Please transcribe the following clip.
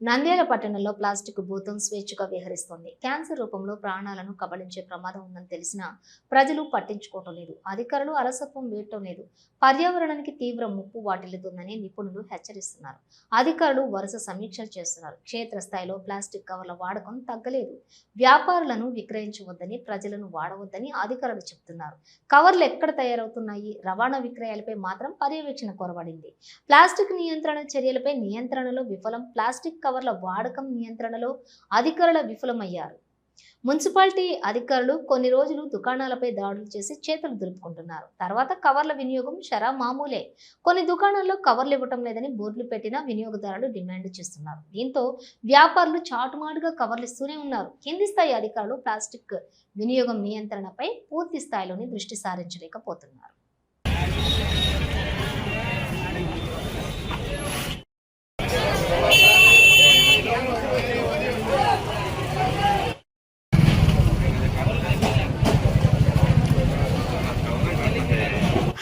నంద్యాల పట్టణంలో ప్లాస్టిక్ భూతం స్వేచ్ఛగా విహరిస్తోంది. క్యాన్సర్ రూపంలో ప్రాణాలను కబళించే ప్రమాదం ఉందని తెలిసినా ప్రజలు పట్టించుకోవటం లేదు. అధికారులు అలసత్వం వేయటం లేదు. పర్యావరణానికి తీవ్ర ముప్పు వాటిల్లుతుందని నిపుణులు హెచ్చరిస్తున్నారు. అధికారులు వరుస సమీక్షలు చేస్తున్నారు. క్షేత్రస్థాయిలో ప్లాస్టిక్ కవర్ల వాడకం తగ్గలేదు. వ్యాపారులను విక్రయించవద్దని ప్రజలను వాడవద్దని అధికారులు చెబుతున్నారు. కవర్లు ఎక్కడ తయారవుతున్నాయి? రవాణా విక్రయాలపై మాత్రం పర్యవేక్షణ కొరబడింది ప్లాస్టిక్ నియంత్రణ చర్యలపై నియంత్రణలో విఫలం ప్లాస్టిక్ కవర్ల వాడకం నియంత్రణలో అధికారుల విఫలమయ్యారు. మున్సిపాలిటీ అధికారులు కొన్ని రోజులు దుకాణాలపై దాడులు చేసి చేతులు దులుపుకుంటున్నారు. తర్వాత కవర్ల వినియోగం షరా మామూలే. కొన్ని దుకాణాల్లో కవర్లు ఇవ్వటం లేదని బోర్డులు పెట్టినా వినియోగదారులు డిమాండ్ చేస్తున్నారు. దీంతో వ్యాపారులు చాటుమాటుగా కవర్లు ఇస్తూనే ఉన్నారు. కింది స్థాయి అధికారులు ప్లాస్టిక్ వినియోగం నియంత్రణపై పూర్తి స్థాయిలోని దృష్టి సారించలేకపోతున్నారు.